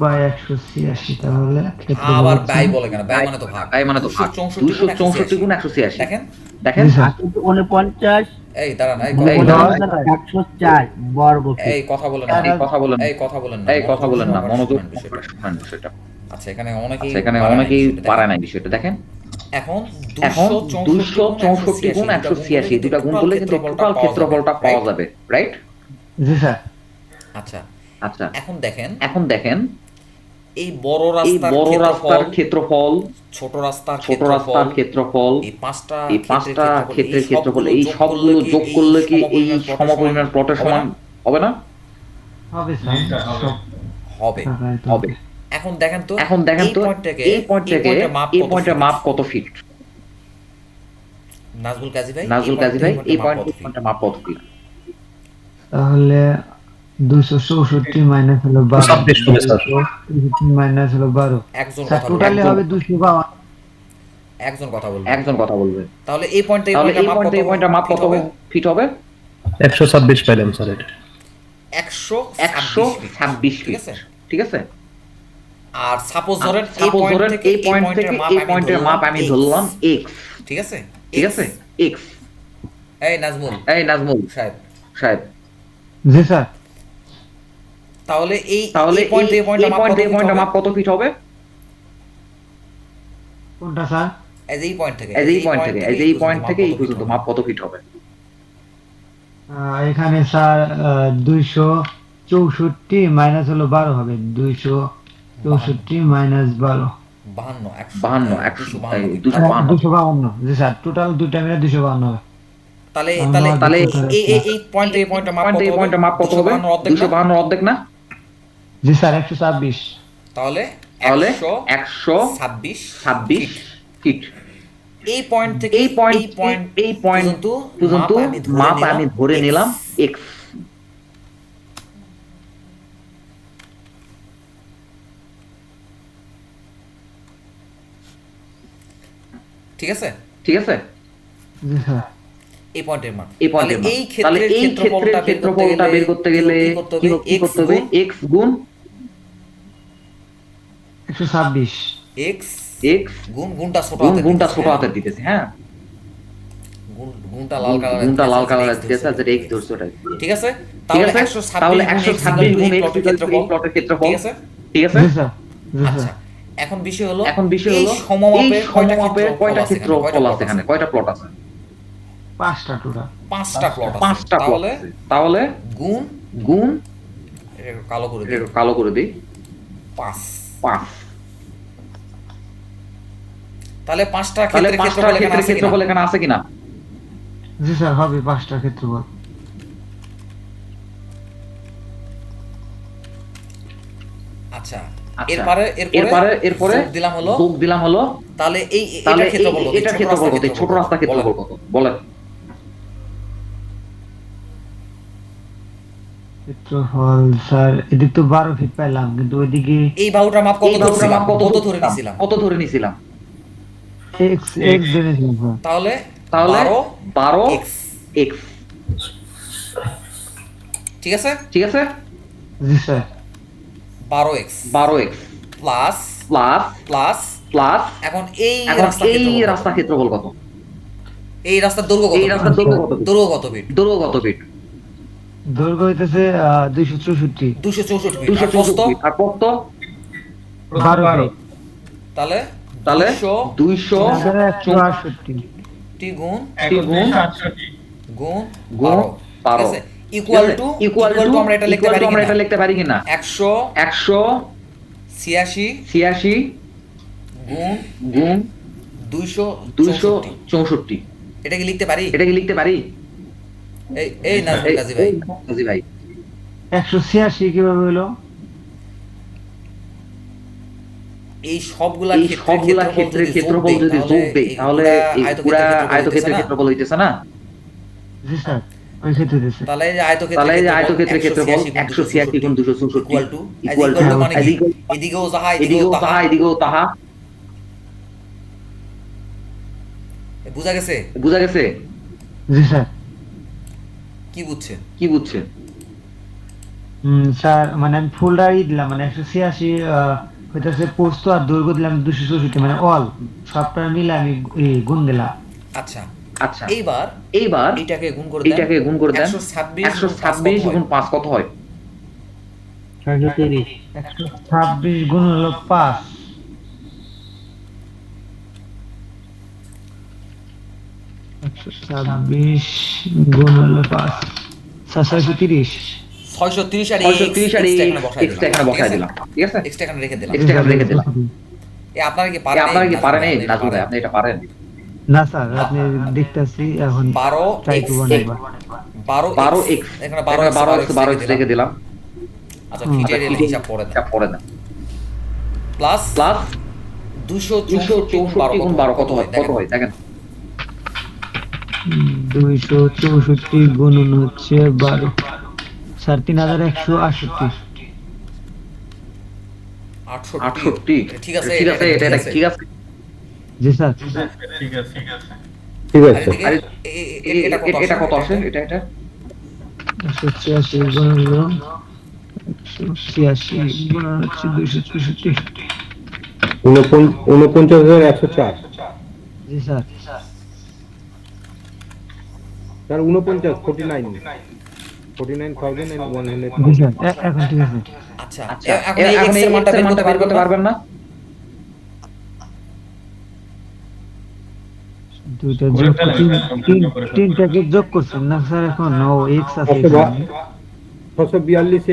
By একশো ছিয়াশি তাহলে আবার ব্যয় বলে কেন? ব্যয় মানে তো ভাগ। তাই মানে তো ভাগ। 264 চৌষট্টি গুণ একশো ছিয়াশি। দেখেন? দেখেন? জি স্যার। কিন্তু উনপঞ্চাশ। এই দাঁড়ান এই না। বর্গ এই কথা বলেন না। এই কথা বলেন এই কথা বলেন না। এই কথা বলেন না। মনোযোগ বিষয়টা। আচ্ছা এখানে অনেকেই আচ্ছা, এখানে অনেকেই বিষয়টা। পারে নাই বিষয়টা। দেখেন? এখন এখন দুইশো চৌষট্টি গুণ একশো ছিয়াশি দুটা গুণ করলে কিন্তু টোটাল ক্ষেত্রফলটা পাওয়া যাবে। রাইট জি স্যার। আচ্ছা। আচ্ছা। এখন দেখেন এখন দেখেন এই বড় রাস্তার বড় রাস্তার ক্ষেত্রফল ছোট রাস্তার ছোট রাস্তার ক্ষেত্রফল এই পাঁচটা এই পাঁচটা ক্ষেত্রের ক্ষেত্রফল এই সবগুলো যোগ করলে কি এই সমপরিমাণ প্লটের সমান হবে না? হবে হবে হবে। এখন দেখেন তো এখন দেখেন তো এই পয়েন্ট থেকে এই পয়েন্ট পয়েন্টের মাপ কত ফিট নাজবুল কাজী ভাই নাজুল কাজী ভাই এই পয়েন্ট পয়েন্টের মাপ কত ফিট তাহলে দুশো চৌষট্টি মাইনাস হলো বারো। ছাব্বিশ হবে, স্যার। চৌষট্টি মাইনাস হলো বারো। একজন টোটালি হবে দুশো বাউন্ন। একজন কথা বলবে একজন কথা বলবে তাহলে এই পয়েন্ট এই তাহলে মাপ কত এই পয়েন্টের মাপ feet কত হবে? ফিট হবে? একশো ছাব্বিশ স্যার এটা। 126 একশো feet। ছাব্বিশ ঠিক আছে? ঠিক আছে? আর সাপোজ ধরেন এই পয়েন্ট থেকে এই পয়েন্ট থেকে এই পয়েন্টের মাপ আমি ধরলাম এক্স ঠিক আছে? ঠিক আছে? এক্স এই নাজমুল। এই নাজমুল। সাহেব। সাহেব। জি স্যার। তাহলে এই তাহলে এই পয়েন্ট এই মাপ কত এই পয়েন্টের মাপ কত ফিট হবে? কোনটা স্যার? এই যে এই পয়েন্ট থেকে এই যে এই পয়েন্ট থেকে এই যে এই পয়েন্ট থেকে এই পর্যন্ত মাপ কত ফিট হবে? এখানে স্যার দুইশো চৌষট্টি মাইনাস হলো বারো হবে। দুইশো চৌষট্টি মাইনাস বারো। 52 100 বাহান্ন একশো দুশো হ্যাঁ, বাহান্ন। জি স্যার টোটাল দুইটা মিলে দুশো বাউন্ন হবে। তাহলে তাহলে তাহলে এই এই এই পয়েন্ট এই মাপ পয়েন্ট মাপ কত হবে? 252 অর্ধেক দুশো বাহান্ন অর্ধেক না? জি স্যার একশো ছাব্বিশ। তাহলে তাহলে 126 একশো ছাব্বিশ ফিট এই পয়েন্ট থেকে এই পয়েন্ট এই পয়েন্ট এই পয়েন্ট পর্যন্ত মাপ আমি ধরে নিলাম এক্স ঠিক আছে? ঠিক আছে? জি স্যার। এই পয়েন্টের মান এই পয়েন্টের মাপ। এই তাহলে ক্ষেত্রের এই ক্ষেত্রের ক্ষেত্রফলটা বের করতে গেলে কি করতে হবে? এক্স গুণ? একশো ছাব্বিশ। এক্স এক্স গুণ গুণটা ছোট হাতের গুণটা ছোট? হাতের দিতেছে হ্যাঁ। গুণটা লাল কালার গুণটা লাল কালার দিতেছে যেটা এক্স ধরছে। ঠিক আছে? তাহলে 126 গুণ x ছাব্বিশ equal to গুণ এই এক্স প্লটের ক্ষেত্রফল। ঠিক আছে? ঠিক আছে? জি স্যার। জি আচ্ছা এখন বিষয় হলো এখন বিষয় হলো সমমাপের কয়টা সমমাপের ক্ষেত্র কয়টা ক্ষেত্র আছে এখানে? কয়টা প্লট আছে? পাঁচটা টোটাল পাঁচটা প্লট পাঁচটা তাহলে তাহলে গুণ গুণ কালো করে দিই। কালো করে দিই। পাঁচ। পাঁচ। তাহলে পাঁচটা পাঁচটা ক্ষেত্রফল এখানে আছে কিনা? ক্ষেত্রফল এখানে আছে কিনা? জি স্যার হবে পাঁচটা ক্ষেত্রফল। আচ্ছা। আচ্ছা। এরপরে এরপরে এরপরে দিলাম হলো? দিলাম হলো? তাহলে এই এটার ক্ষেত্রফল কত? ছোট রাস্তা ক্ষেত্রফল। কত? বলেন। ক্ষেত্রফল স্যার এদিক তো বারো ফিট পাইলাম কিন্তু ওইদিকে এই বাহুটার মাপ কত বাহুটার মাপ কত ধরে নিছিলাম? কত ধরে নিছিলাম? এক্স এক্স ধরেছিলাম স্যার। তাহলে তাহলে বারো এক্স এক্স ঠিক আছে? ঠিক আছে? জি স্যার। বারো এক্স বারো X plus plus plus plus এখন এই এই রাস্তা ক্ষেত্রফল কত? এই রাস্তার দৈর্ঘ্য কত এই রাস্তার দৈর্ঘ্য কত? দৈর্ঘ্য কত ফিট? দৈর্ঘ্য কত ফিট? দৈর্ঘ্য হইতেছে দুইশো চৌষট্টি। দুশো চৌষট্টি। প্রস্থ চৌষট্টি। আর প্রস্থ? বারো তাহলে? তাহলে? দুইশো একশো আটষট্টি। টি গুণ গুণ গুণ গুণ বারো। ইকুয়াল টু ইকুয়াল টু আমরা এটা লিখতে পারি আমরা এটা কিনা? লিখতে পারি কিনা? একশো একশো ছিয়াশি ছিয়াশি গুণ গুণ দুইশো দুইশো চৌষট্টি। চৌষট্টি। এটা কি লিখতে পারি? এটা কি লিখতে পারি? এই এই নাজমুল কাজী ভাই। কাজী ভাই। একশো ছিয়াশি কীভাবে হলো? এই সবগুলা সবগুলা যদি ক্ষেত্রফল যদি যোগ দেই তাহলে পুরা আয়তক্ষেত্রের ক্ষেত্রফল হইতেছে না? জি স্যার ওই ক্ষেত্রে দিচ্ছে তাহলে আয়তক্ষেত্রের তাহলে এই যে ক্ষেত্রফল আয়তক্ষেত্রের ক্ষেত্রফল একশো ছিয়াশি গুণ দুশো চৌষট্টি equal to equal equal to to মানে এদিকেও যাহা এদিকেও এদিকেও তাহা। তাহা এদিকেও তাহা। বুঝা গেছে? বুঝা গেছে? জি স্যার। কি বুঝছেন? কি বুঝছেন? স্যার মানে আমি দিলাম মানে একশো ছিয়াশি হইতেছে পোস্ত আর দৈর্ঘ্য দিলাম দুশো চৌষট্টি মানে অল সবটা মিলে আমি গুণ দিলাম। আচ্ছা। আচ্ছা। এইবার এইবার এটাকে গুণ করে এটাকে গুণ করে দেন। 126 গুণ কত হয়? 126 গুণ হলো ছাব্বিশ গুণ হলো পাঁচ। ছয়শো তিরিশ। ছয়শো তিরিশ আর তিরিশ আর এক্সট্রা এখানে বসাই এক্সট্রা এখানে বসাই দিলাম দিলাম। ঠিক আছে? এক্সট্রা এখানে রেখে দিলাম। Extra এখানে রেখে দিলাম। এ আপনারা কি পারেন আপনারা কি পারেন নাজমুল ভাই আপনি এটা পারেন? না স্যার আপনি দেখতেছি এখন বারো ট্রাই X, করব X, একবার। বারো বারো X, এখানে বারো বারো X, বারো বারো এক্স X বারো রেখে দিলাম। আচ্ছা ফিটের আচ্ছা, হিসাব করে দেন। এটা দেন। প্লাস প্লাস দুশো দুশো চৌষট্টি গুণ বারো কত হয়? কত। হয়? দেখেন। দুইশো চৌষট্টি গুণন হচ্ছে বারো। স্যার তিন হাজার একশো আটষট্টি। ঠিক আছে ঠিক আছে এটা এটা ঠিক আছে। জি স্যার। ঠিক আছে আর এদিকে আরে, এ- এ- এ- এটা কত আসে? আসে? এটা এটা? একশো ছিয়াশি গুণ হলো একশো ছিয়াশি গুণ হচ্ছে দুইশো চৌষট্টি। উনপঞ্চাশ হাজার একশো চার। জি স্যার। স্যার উনপঞ্চাশ forty nine forty nine thousand and one hundred G sir এ- এখন ঠিক আছে। আচ্ছা। আচ্ছা। এখন এই এখন X এই এর মানটা বের করতে পারবেন পারবেন না? দুইটা যোগ তিন তিন- তিনটাকে যোগ করছেন না স্যার এখন ও এক্স আছে ছশো বা- এখানে। ছশো বিয়াল্লিশ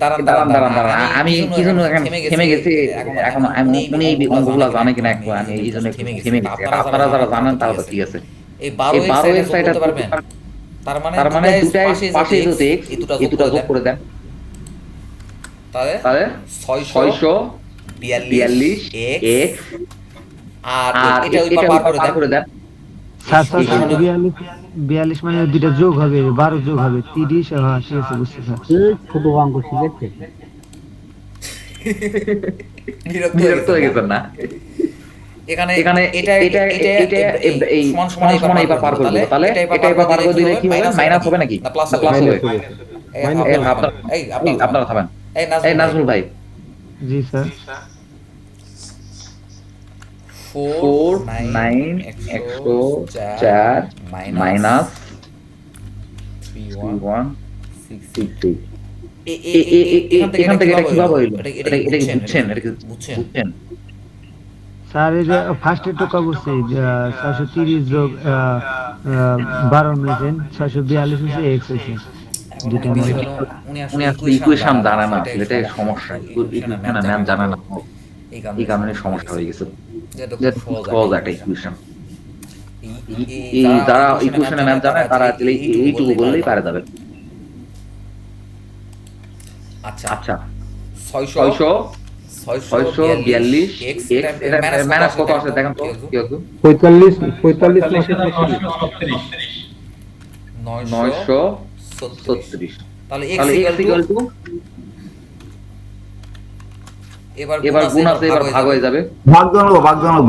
দাঁড়ান দাঁড়ান দাঁড়ান দাঁড়ান আমি কি জন্য এখন থেমে গেছি? এখন এখন আমি এই অঙ্কগুলো জানে কিনা একটু আমি এই জন্য থেমে গেছি। আপনারা যারা জানেন তারা তো ঠিক আছে। এই বারো এই বারো এক্স এক্স এটা এটা করতে পারবেন। তার মানে তার মানে দুটাই পাশে যদি যদি x, x এই দুটো যোগ করে করে দেন। তাহলে তাহলে ছয়শো ছয়শো বিয়াল্লিশ বিয়াল্লিশ এক্স। এক্স। আর আর এটা ওই পার করে দেন করে দেন। স্যার স্যার স্যার, এখানে- বিয়াল্লিশ বিয়াল্লিশ মানে দুইটা যোগ হবে বারো যোগ হবে তিরিশ হ্যাঁ ঠিক আছে বুঝছি স্যার এই ছোট অঙ্ক শিখেছে। বিরক্ত হয়ে গেছেন না? এখানে এখানে এটা এটা এটা এই সমান সমান এবার পার করে দিল তাহলে এটা এবার পার করে দিলে কি হবে মাইনাস হবে। নাকি না প্লাস প্লাস হবে হবে এই এই আপনার- থামেন। এই নাজমুল ভাই। জি স্যার। ফোর নাইন একশো চার minus three one six eight এখান থেকে এটা কীভাবে হইল এটা এটা বুঝছেন এটা বুঝছেন? স্যার এই যে ফার্স্টে টোকা বলছে ছয়শো তিরিশ যোগ বারো মেশিন ছয়শো বিয়াল্লিশ হচ্ছে এক্স উনি আসলে ইকুয়েশন জানে না এটাই সমস্যা। ইকুয়েশন ম্যাম জানে না। এই কারণে সমস্যা হয়ে গেছে। সহজ একটা ইকুয়েশন যারা ইকুয়েশনে ম্যাম জানে তারা আসলে এইটুকু বললেই পারে যাবে। আচ্ছা। আচ্ছা। ছয়শো ছয়শো বিয়াল্লিশ এক্স কত আছে? দেখেন তো পঁয়তাল্লিশ পঁয়তাল্লিশ নয়শো নয়শো ছত্রিশ। ছত্রিশ। তাহলে তাহলে এক্স এক্স ইকুয়াল টু এবার এবার গুণ আছে এবার ভাগ হয়ে যাবে ভাগ জানাব ভাগ জানাব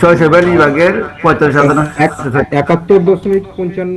ছয়শো বিয়াল্লিশ ভাগের পঁয়তাল্লিশ একাত্তর দশমিক পঞ্চান্ন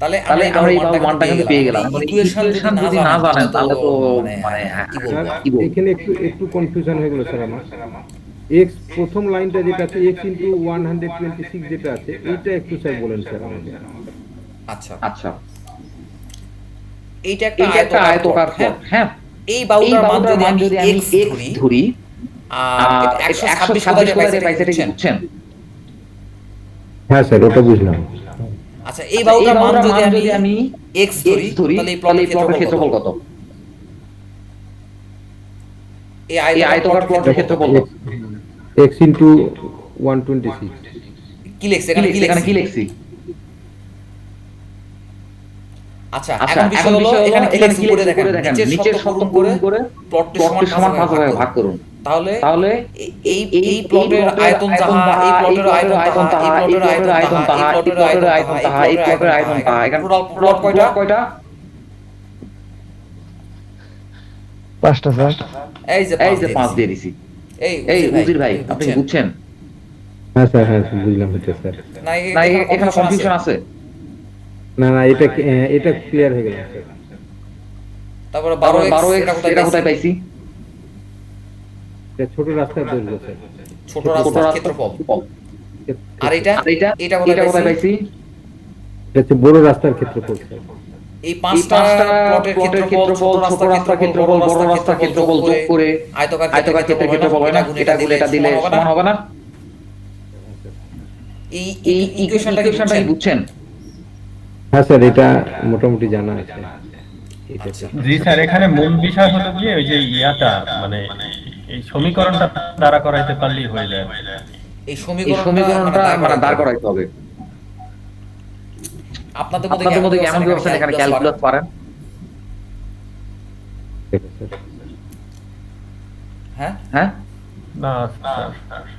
তাহলে তাহলে আমরা এই মানটা কিন্তু পেয়ে গেলাম। ইকুয়েশন যদি না জানেন তাহলে তো মানে কি বলব? এখানে একটু একটু কনফিউশন হয়ে গেল স্যার আমার। এক্স প্রথম লাইনটা যেটা আছে X into one hundred twenty six যেটা আছে এইটা একটু স্যার বলেন স্যার আমাকে। আচ্ছা। আচ্ছা। এইটা একটা একটা আয়তকার হ্যাঁ? হ্যাঁ। এই বাউটার মান যদি আমি এক্স ধরি আর পাইছে এটা কি বুঝছেন হ্যাঁ স্যার ওটা বুঝলাম। আচ্ছা এই বাউটার মান যদি আমি আমি x ধরি এক্স ধরি তাহলে এই প্লটের ক্ষেত্রফল ক্ষেত্রফল কত? এই আয়তকার প্লটের ক্ষেত্রফল ক্ষেত্রফল কত? X into one twenty six কি লিখছে? এখানে কি লিখছি? কি লিখছি? আচ্ছা আচ্ছা এখন বিষয় হলো এখানে কি লিখছে? উপরে দেখেন নিচের শর্ত করে প্লটটি প্লটটি সমান সমান ভাগ করুন। তাহলে তাহলে এই- এই প্লটের আয়তন যাহা এই প্লটের আয়তন তাহা এই প্লটের আয়তন তাহা এই প্লটের আয়তন তাহা এই প্লটের আয়তন তাহা এখানে টোটাল প্লট কয়টা? কয়টা পাঁচটা স্যার। এই যে এই যে পাঁচ দিয়ে দিছি। এই এই উজির ভাই আপনি বুঝছেন? হ্যাঁ স্যার হ্যাঁ বুঝলাম এটা স্যার। না এখানে কনফিউশন আছে। না না এটা এটা ক্লিয়ার হয়ে গেল তারপরে 12 বারো x এটা কোথায় এটা কোথায় পাইছি? এটা ছোট রাস্তার দৈর্ঘ্য স্যার ছোট রাস্তার ক্ষেত্রফল। আর এটা? এটা? এটা কোথায় পাইছি? এটা হচ্ছে বড় রাস্তার ক্ষেত্রফল স্যার এই পাঁচটা প্লটের ক্ষেত্রফল ছোট রাস্তার ক্ষেত্রফল বড় রাস্তার ক্ষেত্রফল যোগ করে আয়তকার আয়তকার ক্ষেত্রের ক্ষেত্রফল হয় না এটা গুলো এটা দিলে সমান হবে না এই এই ইকুয়েশনটা কি ইকুয়েশনটা বুঝছেন? হ্যাঁ স্যার এটা মোটামুটি জানা আছে। জি স্যার এখানে মূল বিষয় হলো গিয়ে ওই যে ইয়াটা মানে এই সমীকরণটা দ্বারা করাইতে পারলেই হয়ে যায়। এই সমীকরণটা সমীকরণটা মানে দাঁড় করাইতে হবে। আপনাদের মধ্যে আপনাদের মধ্যে এমন কেউ আছেন এখানে ক্যালকুলাস পারেন। দেখো হ্যাঁ? না হ্যাঁ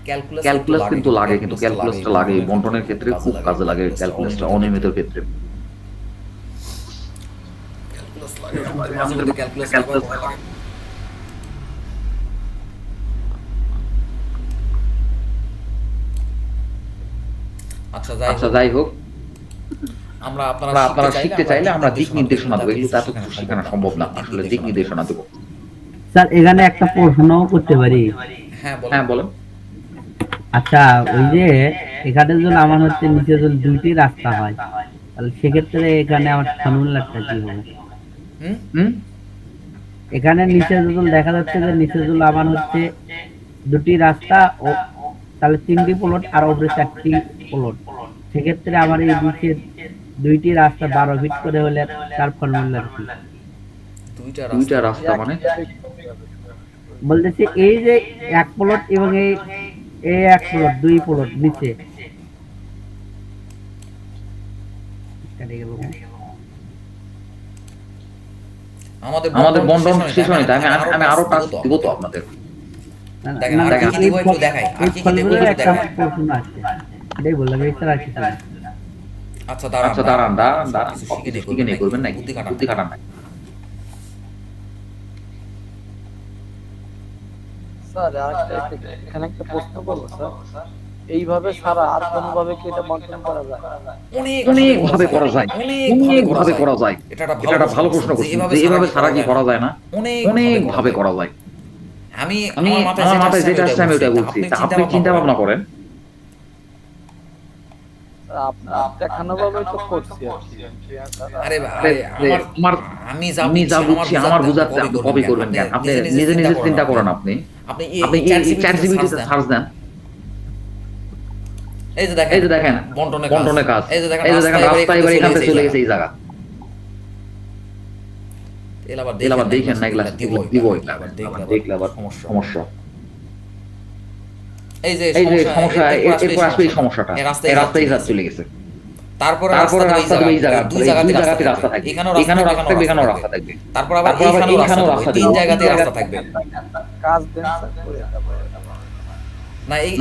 ক্যালকুলাস ক্যালকুলাস কিন্তু লাগে কিন্তু ক্যালকুলাসটা লাগে বন্টনের ক্ষেত্রে খুব কাজে লাগে। ক্যালকুলাসটা অনিয়মিত ক্ষেত্রে। ক্যালকুলাস আচ্ছা যাই আচ্ছা হোক, যাই হোক। আমরা আপনারা আপনারা শিখতে চাইলে আমরা দিক নির্দেশনা দেবো কিন্তু এত কিছু শেখানো সম্ভব না আসলে দিক নির্দেশনা দেবো। স্যার এখানে একটা প্রশ্নও করতে পারি। হ্যাঁ বলেন। হ্যাঁ বলেন। আচ্ছা ওই যে এখানে যদি আমার হচ্ছে নিচে যদি দুইটি রাস্তা হয় তাহলে সেক্ষেত্রে এখানে আমার ফর্মুলাটা কি হবে? হুম? হুম? এখানে নিচে যদি দেখা যাচ্ছে যে নিচে যদি আমার হচ্ছে দুটি রাস্তা ও তাহলে তিনটি প্লট আর উপরে চারটি প্লট সেক্ষেত্রে আমার এই নিচে দুইটি রাস্তা বারো ফিট করে হলে তার ফর্মুলা কি। দুইটা দুইটা রাস্তা মানে? বলতেছি এই যে এক প্লট এবং এই এই এক প্লট দুই প্লট নিচে? আমাদের আমাদের বন্টন শেষ হয়নি। আমি আমি আরও টাস্ক দিব তো আপনাদের। দেখেন, আর কি কি দিব একটু দেখাই, আর কি কি দিব একটু দেখাই। এটাই বললাম এই ছাড়া আর কিছু না। আচ্ছা দাঁড়ান আচ্ছা দাঁড়ান। দাঁড়ান দাঁড়ান শিখে নিয়ে করবেন নাকি? বুদ্ধি স্যার এখানে একটা প্রশ্ন করব স্যার। এইভাবে ছাড়া আর কোনোভাবে কি এটা করা যায়? অনেক ভাবে করা যায়। অনেক ভাবে করা যায়। এটা একটা ভালো প্রশ্ন করছেন। এভাবে ছাড়া কি করা যায় না? অনেক অনেক ভাবে করা যায়। আমি আমি আমার মাথায় যেটা আসছে আমি ওটা বলছি। আপনি চিন্তা ভাবনা করেন। দেখানো ভাবে তো করছি আরে আরে, আরে আমার আমার আমি যা বুঝছি আমার বুঝাতে বুঝাতে আপনি কপি করবেন কেন? আপনি নিজে নিজে চিন্তা করেন। আপনি। আপনি আপনি এই চ্যাট জিপিটিতে সার্চ দেন। এই যে দেখেন এই যে দেখেন বন্টনের বন্টনের কাজ। এই যে দেখেন এই যে দেখেন রাস্তা এবার এখান থেকে চলে গেছে এই জায়গা। এলা আবার দেখেন না এগুলা দিব দেখলে আবার সমস্যা। এই যে সমস্যা এরপর আসবে এই সমস্যাটা। এই রাস্তায় যা চলে গেছে। তারপরে তারপরে রাস্তা দুই জায়গা দুই জায়গাতে রাস্তা থাকবে। এখানেও এখানেও রাস্তা থাকবে। এখানেও রাস্তা থাকবে। তারপর আবার এইখানেও রাস্তা তিন জায়গাতে রাস্তা থাকবে। কাজ দেন না এই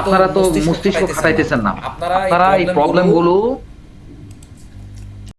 আপনারা তো মস্তিষ্ক খাটাইতেছেন না। আপনারা আপনারা এই প্রবলেমগুলো